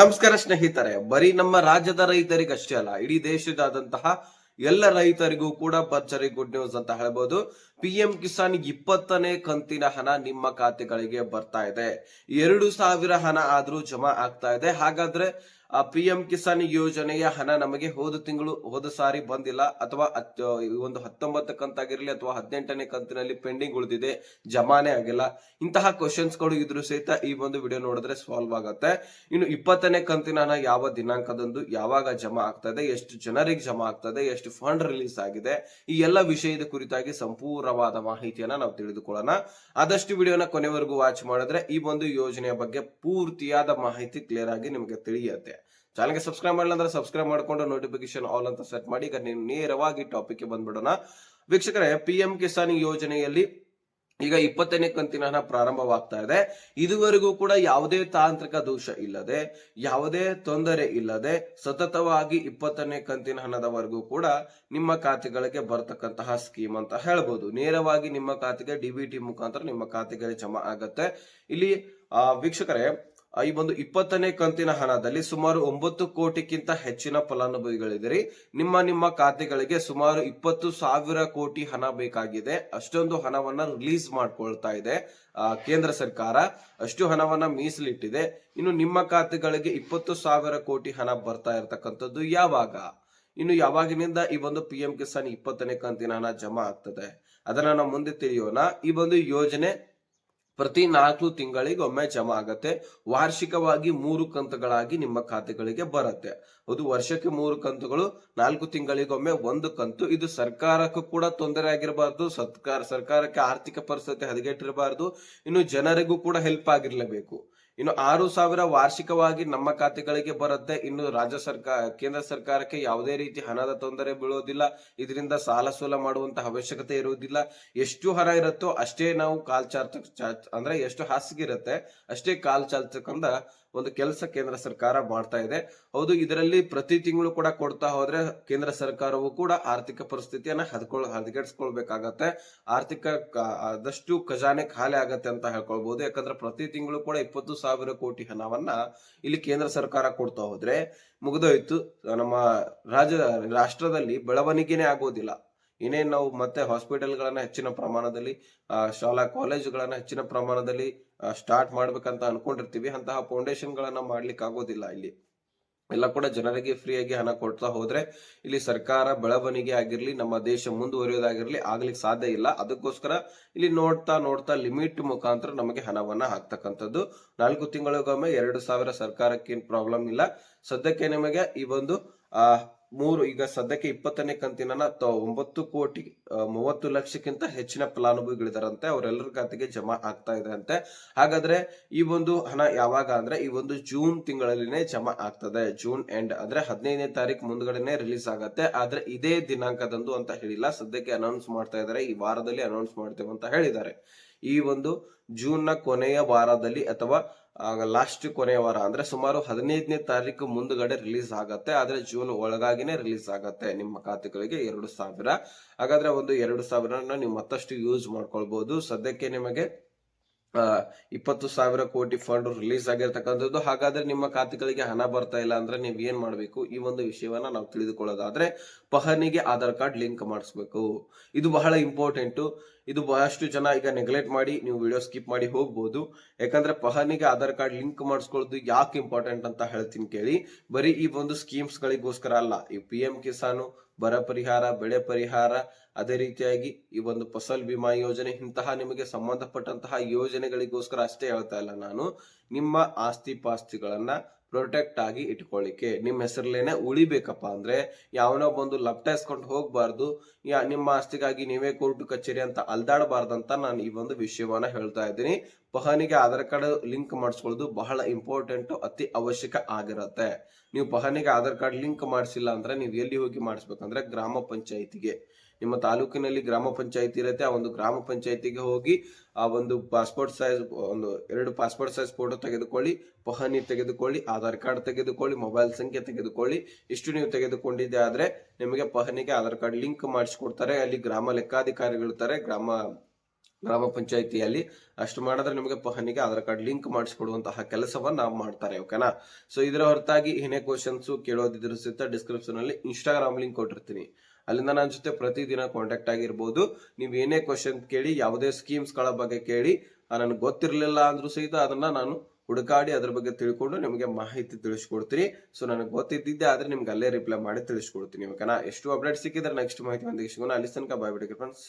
ನಮಸ್ಕಾರ ಸ್ನೇಹಿತರೆ, ಬರೀ ನಮ್ಮ ರಾಜ್ಯದ ರೈತರಿಗಷ್ಟೇ ಅಲ್ಲ, ಇಡೀ ದೇಶದಾದಂತಹ ಎಲ್ಲ ರೈತರಿಗೂ ಕೂಡ ಭರ್ಜರಿ ಗುಡ್ ನ್ಯೂಸ್ ಅಂತ ಹೇಳ್ಬೋದು. ಪಿಎಂ ಕಿಸಾನ್ ಇಪ್ಪತ್ತನೇ ಕಂತಿನ ಹಣ ನಿಮ್ಮ ಖಾತೆಗಳಿಗೆ ಬರ್ತಾ ಇದೆ. ಎರಡು ಸಾವಿರ ಹಣ ಆದ್ರೂ ಜಮಾ ಆಗ್ತಾ ಇದೆ. ಹಾಗಾದ್ರೆ ಪಿ ಎಂ ಕಿಸಾನ್ ಯೋಜನೆಯ ಹಣ ನಮಗೆ ಹೋದ ತಿಂಗಳು, ಹೋದ ಸಾರಿ ಬಂದಿಲ್ಲ. ಅಥವಾ ಒಂದು ಹತ್ತೊಂಬತ್ತು ಕಂತಾಗಿರಲಿ ಅಥವಾ ಹದಿನೆಂಟನೇ ಕಂತಿನಲ್ಲಿ ಪೆಂಡಿಂಗ್ ಉಳಿದಿದೆ, ಜಮಾನೇ ಆಗಿಲ್ಲ. ಇಂತಹ ಕ್ವಶನ್ಸ್ಗಳು ಇದ್ರು ಸಹಿತ ಈ ಒಂದು ವಿಡಿಯೋ ನೋಡಿದ್ರೆ ಸಾಲ್ವ್ ಆಗುತ್ತೆ. ಇನ್ನು ಇಪ್ಪತ್ತನೇ ಕಂತಿನ ಹಣ ಯಾವ ದಿನಾಂಕದಂದು ಯಾವಾಗ ಜಮಾ ಆಗ್ತದೆ, ಎಷ್ಟು ಜನರಿಗೆ ಜಮಾ ಆಗ್ತದೆ, ಎಷ್ಟು ಫಂಡ್ ರಿಲೀಸ್ ಆಗಿದೆ, ಈ ಎಲ್ಲ ವಿಷಯದ ಕುರಿತಾಗಿ ಸಂಪೂರ್ಣವಾದ ಮಾಹಿತಿಯನ್ನ ನಾವು ತಿಳಿದುಕೊಳ್ಳೋಣ. ಆದಷ್ಟು ವಿಡಿಯೋನ ಕೊನೆವರೆಗೂ ವಾಚ್ ಮಾಡಿದ್ರೆ ಈ ಒಂದು ಯೋಜನೆಯ ಬಗ್ಗೆ ಪೂರ್ತಿಯಾದ ಮಾಹಿತಿ ಕ್ಲಿಯರ್ ಆಗಿ ನಿಮಗೆ ತಿಳಿಯುತ್ತೆ. ಚಾನಲ್ಗೆ ಸಬ್ಸ್ಕ್ರೈಬ್ ಮಾಡಿಲ್ಲ ಅಂದ್ರೆ ಸಬ್ಸ್ಕ್ರೈಬ್ ಮಾಡ್ಕೊಂಡು ನೋಟಿಫಿಕೇಶನ್ ಆಲ್ ಅಂತ ಸೆಟ್ ಮಾಡಿ. ಈಗ ನೀವು ನೇರವಾಗಿ ಟಾಪಿಕ್ ಬಂದ್ಬಿಡೋಣ. ವೀಕ್ಷಕರೇ ಪಿ ಎಂ ಕಿಸಾನ್ ಯೋಜನೆಯಲ್ಲಿ ಈಗ ಇಪ್ಪತ್ತನೇ ಕಂತಿನ ಹಣ ಪ್ರಾರಂಭವಾಗ್ತಾ ಇದೆ. ಇದುವರೆಗೂ ಕೂಡ ಯಾವುದೇ ತಾಂತ್ರಿಕ ದೋಷ ಇಲ್ಲದೆ ಯಾವುದೇ ತೊಂದರೆ ಇಲ್ಲದೆ ಸತತವಾಗಿ ಇಪ್ಪತ್ತನೇ ಕಂತಿನ ಹಣದವರೆಗೂ ಕೂಡ ನಿಮ್ಮ ಖಾತೆಗಳಿಗೆ ಬರ್ತಕ್ಕಂತಹ ಸ್ಕೀಮ್ ಅಂತ ಹೇಳ್ಬೋದು. ನೇರವಾಗಿ ನಿಮ್ಮ ಖಾತೆಗೆ ಡಿಬಿಟಿ ಮುಖಾಂತರ ನಿಮ್ಮ ಖಾತೆಗೆ ಜಮಾ ಆಗತ್ತೆ. ಇಲ್ಲಿ ಆ, ವೀಕ್ಷಕರೇ ಈ ಒಂದು ಇಪ್ಪತ್ತನೇ ಕಂತಿನ ಹಣದಲ್ಲಿ ಸುಮಾರು ಒಂಬತ್ತು ಕೋಟಿಗಿಂತ ಹೆಚ್ಚಿನ ಫಲಾನುಭವಿಗಳಿದ್ದೀರಿ. ನಿಮ್ಮ ನಿಮ್ಮ ಖಾತೆಗಳಿಗೆ ಸುಮಾರು ಇಪ್ಪತ್ತು ಸಾವಿರ ಕೋಟಿ ಹಣ ಬೇಕಾಗಿದೆ. ಅಷ್ಟೊಂದು ಹಣವನ್ನ ರಿಲೀಸ್ ಮಾಡ್ಕೊಳ್ತಾ ಇದೆ ಕೇಂದ್ರ ಸರ್ಕಾರ. ಅಷ್ಟು ಹಣವನ್ನ ಮೀಸಲಿಟ್ಟಿದೆ. ಇನ್ನು ನಿಮ್ಮ ಖಾತೆಗಳಿಗೆ ಇಪ್ಪತ್ತು ಸಾವಿರ ಕೋಟಿ ಹಣ ಬರ್ತಾ ಇರತಕ್ಕಂಥದ್ದು ಯಾವಾಗ? ಇನ್ನು ಯಾವಾಗಿನಿಂದ ಈ ಒಂದು ಪಿ ಎಂ ಕಿಸಾನ್ ಇಪ್ಪತ್ತನೇ ಕಂತಿನ ಹಣ ಜಮಾ ಆಗ್ತದೆ? ಅದನ್ನ ನಾವು ಮುಂದೆ ತಿಳಿಯೋಣ. ಈ ಒಂದು ಯೋಜನೆ ಪ್ರತಿ ನಾಲ್ಕು ತಿಂಗಳಿಗೊಮ್ಮೆ ಜಮಾ ಆಗತ್ತೆ. ವಾರ್ಷಿಕವಾಗಿ ಮೂರು ಕಂತುಗಳಾಗಿ ನಿಮ್ಮ ಖಾತೆಗಳಿಗೆ ಬರುತ್ತೆ. ಅದು ವರ್ಷಕ್ಕೆ ಮೂರು ಕಂತುಗಳು, ನಾಲ್ಕು ತಿಂಗಳಿಗೊಮ್ಮೆ ಒಂದು ಕಂತು. ಇದು ಸರ್ಕಾರಕ್ಕೂ ಕೂಡ ತೊಂದರೆ ಆಗಿರಬಾರ್ದು. ಸರ್ಕಾರ, ಸರ್ಕಾರಕ್ಕೆ ಆರ್ಥಿಕ ಪರಿಸ್ಥಿತಿ ಹದಗೆಟ್ಟಿರಬಾರ್ದು. ಇನ್ನು ಜನರಿಗೂ ಕೂಡ ಹೆಲ್ಪ್ ಆಗಿರ್ಲೇಬೇಕು. ಇನ್ನು ಆರು ಸಾವಿರ ವಾರ್ಷಿಕವಾಗಿ ನಮ್ಮ ಖಾತೆಗಳಿಗೆ ಬರುತ್ತೆ. ಇನ್ನು ರಾಜ್ಯ ಸರ್ಕಾರ ಕೇಂದ್ರ ಸರ್ಕಾರಕ್ಕೆ ಯಾವುದೇ ರೀತಿ ಹಣದ ತೊಂದರೆ ಬೀಳೋದಿಲ್ಲ. ಇದರಿಂದ ಸಾಲ ಸೂಲ ಮಾಡುವಂತಹ ಅವಶ್ಯಕತೆ ಇರುವುದಿಲ್ಲ. ಎಷ್ಟು ಹಣ ಇರುತ್ತೋ ಅಷ್ಟೇ ನಾವು ಕಾಲ್ ಚಾರ್ಚ ಅಂದ್ರೆ ಎಷ್ಟು ಹಾಸಿಗೆ ಇರುತ್ತೆ ಅಷ್ಟೇ ಕಾಲ್ ಚಾಲ್ತಕ್ಕಂತ ಒಂದು ಕೆಲಸ ಕೇಂದ್ರ ಸರ್ಕಾರ ಮಾಡ್ತಾ ಇದೆ. ಹೌದು, ಇದರಲ್ಲಿ ಪ್ರತಿ ತಿಂಗಳು ಕೂಡ ಕೊಡ್ತಾ ಹೋದ್ರೆ ಕೇಂದ್ರ ಸರ್ಕಾರವು ಕೂಡ ಆರ್ಥಿಕ ಪರಿಸ್ಥಿತಿಯನ್ನ ಹದ್ಕೊಳ್, ಹದಗೆಡ್ಸ್ಕೊಳ್ಬೇಕಾಗತ್ತೆ. ಆರ್ಥಿಕ ಆದಷ್ಟು ಖಜಾನೆ ಖಾಲಿ ಆಗತ್ತೆ ಅಂತ ಹೇಳ್ಕೊಳ್ಬಹುದು ಯಾಕಂದ್ರೆ ಪ್ರತಿ ತಿಂಗಳು ಕೂಡ ಇಪ್ಪತ್ತು ಸಾವಿರ ಕೋಟಿ ಹಣವನ್ನ ಇಲ್ಲಿ ಕೇಂದ್ರ ಸರ್ಕಾರ ಕೊಡ್ತಾ ಹೋದ್ರೆ ಮುಗಿದೋಯ್ತು. ನಮ್ಮ ರಾಜ್ಯ, ರಾಷ್ಟ್ರದಲ್ಲಿ ಬೆಳವಣಿಗೆನೇ ಆಗೋದಿಲ್ಲ. ಏನೇನ್ ನಾವು ಮತ್ತೆ ಹಾಸ್ಪಿಟಲ್ಗಳನ್ನ ಹೆಚ್ಚಿನ ಪ್ರಮಾಣದಲ್ಲಿ ಶಾಲಾ ಕಾಲೇಜುಗಳನ್ನ ಹೆಚ್ಚಿನ ಪ್ರಮಾಣದಲ್ಲಿ ಸ್ಟಾರ್ಟ್ ಮಾಡ್ಬೇಕಂತ ಅನ್ಕೊಂಡಿರ್ತೀವಿ. ಅಂತಹ ಫೌಂಡೇಶನ್ ಗಳನ್ನ ಮಾಡ್ಲಿಕ್ಕೆ ಆಗೋದಿಲ್ಲ ಇಲ್ಲಿ. ಎಲ್ಲ ಕೂಡ ಜನರಿಗೆ ಫ್ರೀಯಾಗಿ ಹಣ ಕೊಡ್ತಾ ಹೋದ್ರೆ ಇಲ್ಲಿ ಸರ್ಕಾರ ಬೆಳವಣಿಗೆ ಆಗಿರ್ಲಿ, ನಮ್ಮ ದೇಶ ಮುಂದುವರಿಯೋದಾಗಿರ್ಲಿ ಆಗ್ಲಿಕ್ಕೆ ಸಾಧ್ಯ ಇಲ್ಲ. ಅದಕ್ಕೋಸ್ಕರ ಇಲ್ಲಿ ನೋಡ್ತಾ ನೋಡ್ತಾ ಲಿಮಿಟ್ ಮುಖಾಂತರ ನಮಗೆ ಹಣವನ್ನ ಹಾಕ್ತಕ್ಕಂಥದ್ದು. ನಾಲ್ಕು ತಿಂಗಳಿಗೊಮ್ಮೆ ಎರಡು ಸಾವಿರ ಸರ್ಕಾರಕ್ಕೇನು ಪ್ರಾಬ್ಲಮ್ ಇಲ್ಲ. ಸದ್ಯಕ್ಕೆ ನಿಮಗೆ ಈ ಒಂದು, ಆ ಮೂರು, ಈಗ ಸದ್ಯಕ್ಕೆ ಇಪ್ಪತ್ತನೇ ಕಂತಿನ ಒಂಬತ್ತು ಕೋಟಿ ಮೂವತ್ತು ಲಕ್ಷಕ್ಕಿಂತ ಹೆಚ್ಚಿನ ಫಲಾನುಭವಿಗಳಿದಾರಂತೆ. ಅವರೆಲ್ಲರ ಖಾತೆಗೆ ಜಮಾ ಆಗ್ತಾ ಇದೆ ಅಂತೆ ಹಾಗಾದ್ರೆ ಈ ಒಂದು ಹಣ ಯಾವಾಗ ಅಂದ್ರೆ ಈ ಒಂದು ಜೂನ್ ತಿಂಗಳಲ್ಲಿನೇ ಜಮಾ ಆಗ್ತದೆ. ಜೂನ್ ಎಂಡ್ ಅಂದ್ರೆ ಹದಿನೈದನೇ ತಾರೀಕು ಮುಂದ್ಗಡೆನೆ ರಿಲೀಸ್ ಆಗತ್ತೆ. ಆದ್ರೆ ಇದೇ ದಿನಾಂಕದಂದು ಅಂತ ಹೇಳಿಲ್ಲ. ಸದ್ಯಕ್ಕೆ ಅನೌನ್ಸ್ ಮಾಡ್ತಾ ಇದ್ದಾರೆ ಈ ವಾರದಲ್ಲಿ ಅನೌನ್ಸ್ ಮಾಡ್ತೇವೆ ಅಂತ ಹೇಳಿದ್ದಾರೆ. ಈ ಒಂದು ಜೂನ್ನ ಕೊನೆಯ ವಾರದಲ್ಲಿ ಅಥವಾ ಲಾಸ್ಟ್ ಕೊನೆಯ ವಾರ ಅಂದ್ರೆ ಸುಮಾರು ಹದಿನೈದನೇ ತಾರೀಕು ಮುಂದುಗಡೆ ರಿಲೀಸ್ ಆಗತ್ತೆ. ಆದ್ರೆ ಜೂನ್ ಒಳಗಾಗಿನೇ ರಿಲೀಸ್ ಆಗತ್ತೆ ನಿಮ್ಮ ಖಾತೆಗಳಿಗೆ ಎರಡು ಸಾವಿರ. ಹಾಗಾದ್ರೆ ಒಂದು ಎರಡು ಸಾವಿರನ ನೀವು ಮತ್ತಷ್ಟು ಯೂಸ್ ಮಾಡ್ಕೊಳ್ಬಹುದು ಸದ್ಯಕ್ಕೆ ನಿಮಗೆ ಇಪ್ಪತ್ತು ಸಾವಿರ ಕೋಟಿ ಫಂಡ್ ರಿಲೀಸ್ ಆಗಿರ್ತಕ್ಕಂಥದ್ದು. ಹಾಗಾದ್ರೆ ನಿಮ್ಮ ಖಾತೆಗಳಿಗೆ ಹಣ ಬರ್ತಾ ಇಲ್ಲ ಅಂದ್ರೆ ನೀವು ಏನ್ ಮಾಡ್ಬೇಕು? ಈ ಒಂದು ವಿಷಯವನ್ನ ನಾವು ತಿಳಿದುಕೊಳ್ಳೋದಾದ್ರೆ ಪಹನಿಗೆ ಆಧಾರ್ ಕಾರ್ಡ್ ಲಿಂಕ್ ಮಾಡಿಸ್ಬೇಕು. ಇದು ಬಹಳ ಇಂಪಾರ್ಟೆಂಟ್ ಇದು ಬಹಳಷ್ಟು ಜನ ಈಗ ನೆಗ್ಲೆಕ್ಟ್ ಮಾಡಿ ನೀವು ವಿಡಿಯೋ ಸ್ಕಿಪ್ ಮಾಡಿ ಹೋಗ್ಬೋದು. ಯಾಕಂದ್ರೆ ಪಹನಿಗೆ ಆಧಾರ್ ಕಾರ್ಡ್ ಲಿಂಕ್ ಮಾಡಿಸ್ಕೊಳ್ಳೋದು ಯಾಕೆ ಇಂಪಾರ್ಟೆಂಟ್ ಅಂತ ಹೇಳ್ತೀನಿ ಕೇಳಿ. ಬರೀ ಈ ಒಂದು ಸ್ಕೀಮ್ಸ್ ಗಳಿಗೋಸ್ಕರ ಅಲ್ಲ, ಈ ಪಿ ಎಂ ಕಿಸಾನು ಬರ ಪರಿಹಾರ, ಬೆಳೆ ಪರಿಹಾರ, ಅದೇ ರೀತಿಯಾಗಿ ಈ ಒಂದು ಫಸಲ್ ಬಿಮಾ ಯೋಜನೆ ಇಂತಹ ನಿಮಗೆ ಸಂಬಂಧಪಟ್ಟಂತಹ ಯೋಜನೆಗಳಿಗೋಸ್ಕರ ಅಷ್ಟೇ ಹೇಳ್ತಾ ಇಲ್ಲ ನಾನು. ನಿಮ್ಮ ಆಸ್ತಿ ಪಾಸ್ತಿಗಳನ್ನ ಪ್ರೊಟೆಕ್ಟ್ ಆಗಿ ಇಟ್ಕೊಳ್ಳಿಕ್ಕೆ ನಿಮ್ಮ ಹೆಸರಲ್ಲೇನೆ ಉಳಿಬೇಕಪ್ಪ ಅಂದ್ರೆ ಯಾವನೋ ಬಂದು ಲಪ್ಟಾಯಿಸ್ಕೊಂಡು ಹೋಗ್ಬಾರ್ದು. ಯಾ, ನಿಮ್ಮ ಆಸ್ತಿಗಾಗಿ ನೀವೇ ಕೋರ್ಟ್ ಕಚೇರಿ ಅಂತ ಅಲ್ದಾಡಬಾರ್ದಂತ ನಾನು ಈ ಒಂದು ವಿಷಯವನ್ನ ಹೇಳ್ತಾ ಇದ್ದೀನಿ. ಪಹನಿಗೆ ಆಧಾರ್ ಕಾರ್ಡ್ ಲಿಂಕ್ ಮಾಡಿಸ್ಕೊಳ್ಳೋದು ಬಹಳ ಇಂಪಾರ್ಟೆಂಟ್ ಅತಿ ಅವಶ್ಯಕ ಆಗಿರುತ್ತೆ. ನೀವು ಪಹನಿಗೆ ಆಧಾರ್ ಕಾರ್ಡ್ ಲಿಂಕ್ ಮಾಡಿಸಿಲ್ಲ ಅಂದ್ರೆ ನೀವು ಎಲ್ಲಿ ಹೋಗಿ ಮಾಡಿಸ್ಬೇಕಂದ್ರೆ ಗ್ರಾಮ ಪಂಚಾಯಿತಿಗೆ. ನಿಮ್ಮ ತಾಲೂಕಿನಲ್ಲಿ ಗ್ರಾಮ ಪಂಚಾಯತಿ ಇರುತ್ತೆ, ಆ ಒಂದು ಗ್ರಾಮ ಪಂಚಾಯತಿಗೆ ಹೋಗಿ ಆ ಒಂದು ಪಾಸ್ಪೋರ್ಟ್ ಸೈಜ್, ಒಂದು ಎರಡು ಪಾಸ್ಪೋರ್ಟ್ ಸೈಜ್ ಫೋಟೋ ತೆಗೆದುಕೊಳ್ಳಿ ಪಹನಿ ತೆಗೆದುಕೊಳ್ಳಿ, ಆಧಾರ್ ಕಾರ್ಡ್ ತೆಗೆದುಕೊಳ್ಳಿ, ಮೊಬೈಲ್ ಸಂಖ್ಯೆ ತೆಗೆದುಕೊಳ್ಳಿ. ಇಷ್ಟು ನೀವು ತೆಗೆದುಕೊಂಡಿದ್ದೆ ಆದರೆ ನಿಮಗೆ ಪಹನಿಗೆ ಆಧಾರ್ ಕಾರ್ಡ್ ಲಿಂಕ್ ಮಾಡಿಸ್ಕೊಡ್ತಾರೆ. ಅಲ್ಲಿ ಗ್ರಾಮ ಲೆಕ್ಕಾಧಿಕಾರಿಗಳಿರ್ತಾರೆ ಗ್ರಾಮ ಗ್ರಾಮ ಪಂಚಾಯಿತಿಯಲ್ಲಿ ಅಷ್ಟು ಮಾಡಿದ್ರೆ ನಿಮಗೆ ಪಹನಿಗೆ ಆಧಾರ್ ಕಾರ್ಡ್ ಲಿಂಕ್ ಮಾಡಿಸ್ಕೊಡುವಂತಹ ಕೆಲಸವನ್ನ ಮಾಡ್ತಾರೆ, ಓಕೆನಾ? ಸೊ ಇದರ ಹೊರತಾಗಿ ಏನೇ ಕ್ವಶನ್ಸ್ ಕೇಳೋದಿದ್ರು ಸಹಿತ ಡಿಸ್ಕ್ರಿಪ್ಷನ್ ಅಲ್ಲಿ ಇನ್ಸ್ಟಾಗ್ರಾಮ್ ಲಿಂಕ್ ಕೊಟ್ಟಿರ್ತೀನಿ. ಅಲ್ಲಿಂದ ನನ್ನ ಜೊತೆ ಪ್ರತಿದಿನ ಕಾಂಟ್ಯಾಕ್ಟ್ ಆಗಿರ್ಬೋದು. ನೀವು ಏನೇ ಕ್ವಶನ್ ಕೇಳಿ, ಯಾವುದೇ ಸ್ಕೀಮ್ಸ್ಗಳ ಬಗ್ಗೆ ಕೇಳಿ ನನಗೆ ಗೊತ್ತಿರಲಿಲ್ಲ ಅಂದ್ರೂ ಸಹಿತ ಅದನ್ನ ನಾನು ಹುಡುಕಾಡಿ ಅದ್ರ ಬಗ್ಗೆ ತಿಳ್ಕೊಂಡು ನಿಮಗೆ ಮಾಹಿತಿ ತಿಳಿಸ್ಕೊಡ್ತೀನಿ. ಸೊ ನನಗೆ ಗೊತ್ತಿದ್ದಿದ್ದೆ ಆದ್ರೆ ನಿಮ್ಗೆ ಅಲ್ಲೇ ರಿಪ್ಲೈ ಮಾಡಿ ತಿಳಿಸ್ಕೊಡ್ತೀನಿ, ಓಕೆನಾ? ಎಷ್ಟು ಅಪ್ಡೇಟ್ ಸಿಕ್ಕಿದ್ರೆ ನೆಕ್ಸ್ಟ್ ಮಾಹಿತಿ ಒಂದಿಗೆ ಸಿಗೋಣ. ಅಲ್ಲಿ ತನಕ ಬಾಯ್ ಬಿಡಿ ಫ್ರೆಂಡ್ಸ್